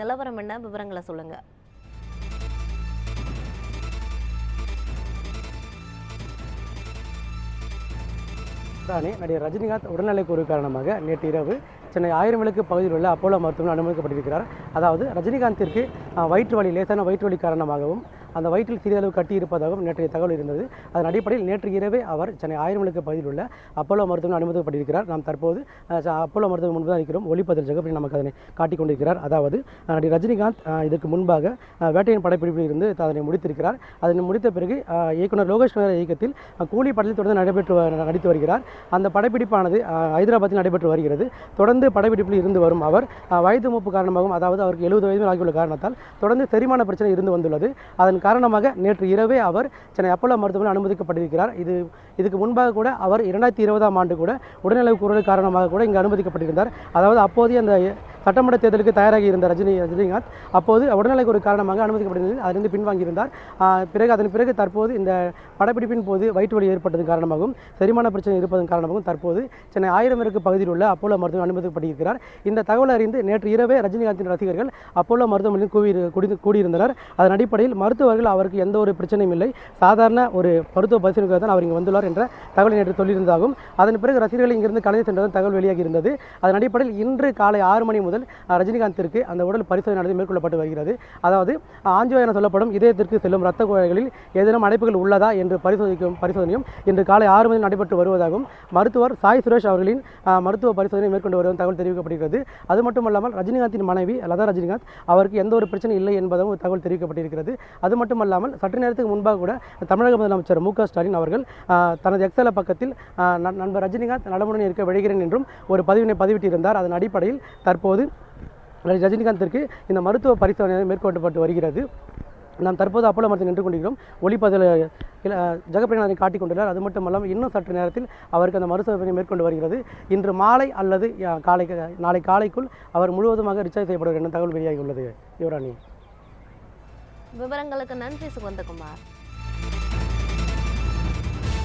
நிலவரம் என்ன? விவரங்களை சொல்லுங்க. ராணி நடிகர் ரஜினிகாந்த் உடல்நலைக்குறைவு காரணமாக நேற்று இரவு சென்னை ஆயிரம் விளக்கு பகுதியில் உள்ள அப்போலோ மருத்துவமனை அனுமதிக்கப்பட்டிருக்கிறார். அதாவது ரஜினிகாந்திற்கு வயிற்று வலி லேசான வயிற்று வலி காரணமாகவும் அந்த வயிற்றில் சிறிதளவு அளவு கட்டியிருப்பதாகவும் நேற்றைய தகவல் இருந்தது. அதன் அடிப்படையில் நேற்று இரவே அவர் சென்னை ஆயிரம் விளக்கு பகுதியில் உள்ள அப்போலோ மருத்துவமனை அனுமதிக்கப்பட்டிருக்கிறார். நாம் தற்போது அப்போலோ மருத்துவமனை முன்பு தான் இருக்கிறோம். ஒளிப்பதில் ஜெகபடி நமக்கு அதனை காட்டிக் கொண்டிருக்கிறார். அதாவது நடிகர் ரஜினிகாந்த் இதற்கு முன்பாக வேட்டையின் படப்பிடிப்பில் இருந்து அதனை முடித்திருக்கிறார். அதனை முடித்த பிறகு இயக்குனர் லோகேஷ் கனகராஜ் இயக்கத்தில் கூலி படத்தில் தொடர்ந்து நடைபெற்று நடித்து வருகிறார். அந்த படப்பிடிப்பானது ஹைதராபாத்தில் நடைபெற்று வருகிறது. தொடர்ந்து படப்பிடிப்பில் இருந்து வரும் அவர் வயது மூப்பு காரணமாகவும் அதாவது அவருக்கு எழுபது வயது ஆகியுள்ள காரணத்தால் தொடர்ந்து செரிமான பிரச்சனை இருந்து வந்துள்ளது. அதன் காரணமாக நேற்று இரவே அவர் சென்னை அப்போலோ மருத்துவமனை அனுமதிக்கப்பட்டிருக்கிறார். இது இதுக்கு முன்பாக கூட அவர் இரண்டாயிரத்தி இருபதாம் ஆண்டு கூட உடல்நலக் குறைவு காரணமாக கூட இங்கு அனுமதிக்கப்பட்டிருந்தார். அதாவது அப்போதைய அந்த சட்டமன்ற தேர்தலுக்கு தயாராகி இருந்த ரஜினி ரஜினிகாந்த் அப்போது உடல்நிலைக்கு ஒரு காரணமாக அனுமதிக்கப்பட்டிருந்தது அதிலிருந்து பின்வாங்கியிருந்தார். பிறகு அதன் பிறகு தற்போது இந்த படப்பிடிப்பின் போது வயிற்று வலி ஏற்பட்டதன் காரணமாகவும் செரிமான பிரச்சனை இருப்பதன் காரணமாகவும் தற்போது சென்னை ஆயிரம் இருக்கு பகுதியில் உள்ள அப்போலோ மருத்துவம் அனுமதிக்கப்பட்டிருக்கிறார். இந்த தகவல் அறிந்து நேற்று இரவே ரஜினிகாந்தின் ரசிகர்கள் அப்போலோ மருத்துவமனையில் கூடி குடி கூடியிருந்தனர். அதன் அடிப்படையில் மருத்துவர்கள் அவருக்கு எந்த ஒரு பிரச்சனையும் இல்லை. சாதாரண ஒரு மருத்துவ பரிசீலனைக்காக தான் அவர் இங்கே வந்துள்ளார் என்ற தகவல் நேற்று சொல்லியிருந்ததாகும் அதன் பிறகு ரசிகர்கள் இங்கிருந்து கலந்து சென்றதும் தகவல் வெளியாகி இருந்தது. அதன் அடிப்படையில் இன்று காலை ஆறு மணி முதல் அஹ், ரஜினிகாந்திற்கு அந்த உடல் பரிசோதனை மேற்கொள்ளப்பட்டு வருகிறது. அதாவது ஆஞ்சியோ என சொல்லப்படும் இதயத்திற்கு செல்லும் ரத்த குழாய்களில் ஏதேனும் அடைப்புகள் உள்ளதா என்று பரிசோதிக்கும் பரிசோதனையும் இன்று காலை ஆறு மணி நடைபெற்று வருவதாகவும் மருத்துவர் சாய் சுரேஷ் அவர்களின் மருத்துவ பரிசோதனை மேற்கொண்டு வருவதும் தகவல் தெரிவிக்கப்படுகிறது. அது மட்டுமல்லாமல் ரஜினிகாந்தின் மனைவி லதா ரஜினிகாந்த் அவருக்கு எந்த ஒரு பிரச்சனை இல்லை என்பதும் தகவல் தெரிவிக்கப்பட்டிருக்கிறது. அது மட்டுமல்லாமல் சற்று நேரத்துக்கு முன்பாக கூட தமிழக முதலமைச்சர் மு ஸ்டாலின் அவர்கள் தனது எக்ஸல பக்கத்தில் நண்- நண்பர் ரஜினிகாந்த் நலமுடன் இருக்க விழைகிறேன் என்றும் ஒரு பதிவினை பதிவிட்டிருந்தார். அதன் அடிப்படையில் தற்போது ரஜினிகாந்திற்கு இந்த மருத்துவ பரிசோதனை மேற்கொள்ளப்பட்டு வருகிறது. நாம் தற்போது அப்போலோ மருத்துவம் நின்று கொண்டிருக்கிறோம். ஒளிப்பதில் ஜெகப்பிரநாதனை காட்டிக் கொண்டுள்ளார். அது மட்டுமல்லாமல் இன்னும் சற்று நேரத்தில் அவருக்கு அந்த மருத்துவமனை மேற்கொண்டு வருகிறது. இன்று மாலை அல்லது காலை நாளை காலைக்குள் அவர் முழுவதுமாக ரிச்சார்ஜ் செய்யப்படுவார் என்ற தகவல் வெளியாகி உள்ளது யுவராணி. விவரங்களுக்கு நன்றி சுகந்தகுமார்.